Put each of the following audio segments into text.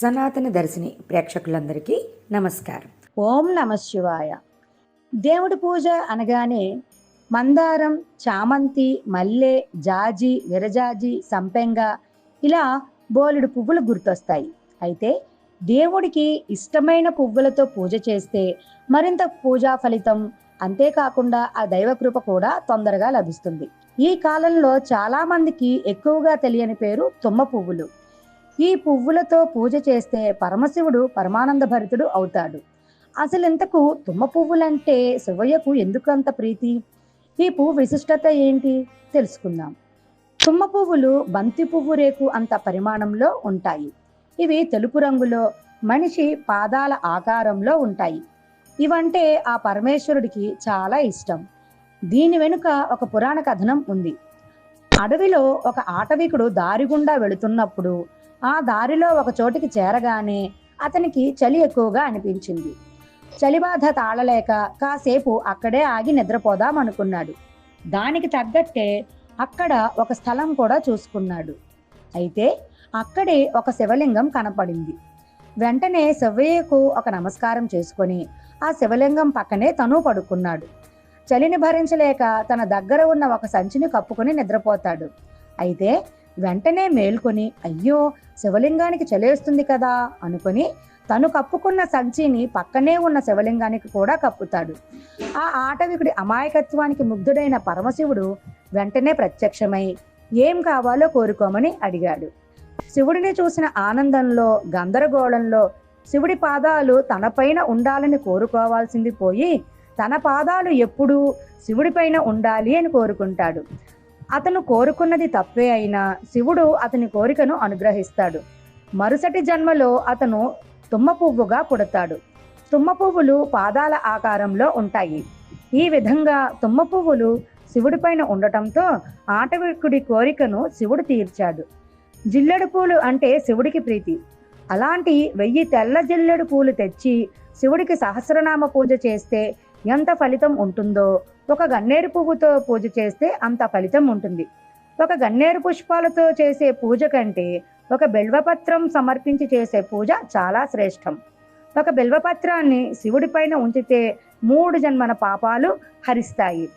సనాతన దర్శిని ప్రేక్షకులందరికీ నమస్కారం. ఓం నమ శివాయ. దేవుడి పూజ అనగానే మందారం చామంతి మల్లె జాజి విరజాజి సంపెంగ ఇలా బోలెడు పువ్వులు గుర్తొస్తాయి. అయితే దేవుడికి ఇష్టమైన పువ్వులతో పూజ చేస్తే మరింత పూజా ఫలితం అంతేకాకుండా ఆ దైవకృప కూడా తొందరగా లభిస్తుంది. ఈ కాలంలో చాలా మందికి ఎక్కువగా తెలియని పేరు తుమ్మ పువ్వులు. ఈ పువ్వులతో పూజ చేస్తే పరమశివుడు పరమానంద భరితుడు అవుతాడు. అసలు ఇంతకు తుమ్మ పువ్వులంటే శివయ్యకు ఎందుకు అంత ప్రీతి? ఈ పువ్వు విశిష్టత ఏంటి? తెలుసుకుందాం. తుమ్మ పువ్వులు బంతి పువ్వు రేకు అంత పరిమాణంలో ఉంటాయి. ఇవి తెలుపు రంగులో మనిషి పాదాల ఆకారంలో ఉంటాయి. ఇవంటే ఆ పరమేశ్వరుడికి చాలా ఇష్టం. దీని వెనుక ఒక పురాణ కథనం ఉంది. అడవిలో ఒక ఆటవికుడు దారి గుండా వెళుతున్నప్పుడు ఆ దారిలో ఒక చోటికి చేరగానే అతనికి చలి ఎక్కువగా అనిపించింది. చలి బాధ తాళలేక కాసేపు అక్కడే ఆగి నిద్రపోదాం అనుకున్నాడు. దానికి తగ్గట్టే అక్కడ ఒక స్థలం కూడా చూసుకున్నాడు. అయితే అక్కడే ఒక శివలింగం కనపడింది. వెంటనే శివయ్యకు ఒక నమస్కారం చేసుకొని ఆ శివలింగం పక్కనే తను పడుకున్నాడు. చలిని భరించలేక తన దగ్గర ఉన్న ఒక సంచిని కప్పుకొని నిద్రపోతాడు. అయితే వెంటనే మేల్కొని అయ్యో శివలింగానికి చలేస్తుంది కదా అనుకొని తను కప్పుకున్న సంచిని పక్కనే ఉన్న శివలింగానికి కూడా కప్పుతాడు. ఆ ఆటవికుడి అమాయకత్వానికి ముగ్ధుడైన పరమశివుడు వెంటనే ప్రత్యక్షమై ఏం కావాలో కోరుకోమని అడిగాడు. శివుడిని చూసిన ఆనందంలో గందరగోళంలో శివుడి పాదాలు తనపైన ఉండాలని కోరుకోవాల్సింది పోయి తన పాదాలు ఎప్పుడూ శివుడిపైన ఉండాలి అని కోరుకుంటాడు. అతను కోరుకున్నది తప్పే అయినా శివుడు అతని కోరికను అనుగ్రహిస్తాడు. మరుసటి జన్మలో అతను తుమ్మ పువ్వుగా పుడతాడు. తుమ్మ పువ్వులు పాదాల ఆకారంలో ఉంటాయి. ఈ విధంగా తుమ్మ పువ్వులు శివుడిపైన ఉండటంతో ఆటవికుడి కోరికను శివుడు తీర్చాడు. జిల్లెడు పూలు అంటే శివుడికి ప్రీతి. అలాంటి వెయ్యి తెల్ల జిల్లెడు పూలు తెచ్చి శివుడికి సహస్రనామ పూజ చేస్తే ఎంత ఫలితం ఉంటుందో. ఒక గన్నేరు పువ్వుతో పూజ చేస్తే అంత ఫలితం ఉంటుంది. ఒక గన్నేరు పుష్పాలతో చేసే పూజ కంటే ఒక బెల్వపత్రం సమర్పించి చేసే పూజ చాలా శ్రేష్టం. ఒక బెల్వపత్రాన్ని శివుడిపైన ఉంచితే మూడు జన్మన పాపాలు హరిస్తాయి.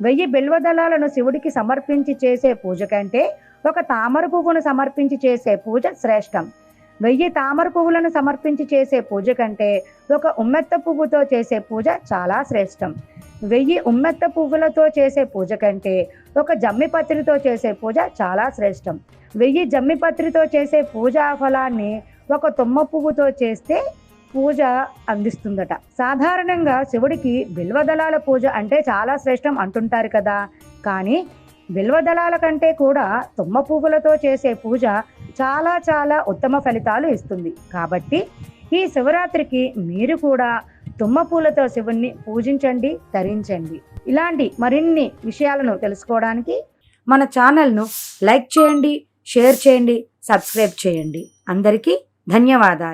వెయ్యి బిల్వదళాలను శివుడికి సమర్పించి చేసే పూజ కంటే ఒక తామర పువ్వును సమర్పించి చేసే పూజ శ్రేష్టం. వెయ్యి తామర పువ్వులను సమర్పించి చేసే పూజ కంటే ఒక ఉమ్మెత్త పువ్వుతో చేసే పూజ చాలా శ్రేష్టం. వెయ్యి ఉమ్మెత్త పువ్వులతో చేసే పూజ కంటే ఒక జమ్మి పత్రితో చేసే పూజ చాలా శ్రేష్టం. వెయ్యి జమ్మి పత్రితో చేసే పూజా ఫలాన్ని ఒక తుమ్మ పువ్వుతో చేస్తే పూజ అందిస్తుందట. సాధారణంగా శివుడికి బిల్వదళాల పూజ అంటే చాలా శ్రేష్టం అంటుంటారు కదా. కానీ బిల్వదళాల కంటే కూడా తుమ్మ పువ్వులతో చేసే పూజ చాలా చాలా ఉత్తమ ఫలితాలు ఇస్తుంది. కాబట్టి ఈ శివరాత్రికి మీరు కూడా తుమ్మ పూలతో శివుణ్ణి పూజించండి ధరించండి ఇలాంటి మరిన్ని విషయాలను తెలుసుకోవడానికి మన ఛానల్ను లైక్ చేయండి షేర్ చేయండి సబ్స్క్రైబ్ చేయండి. అందరికీ ధన్యవాదాలు.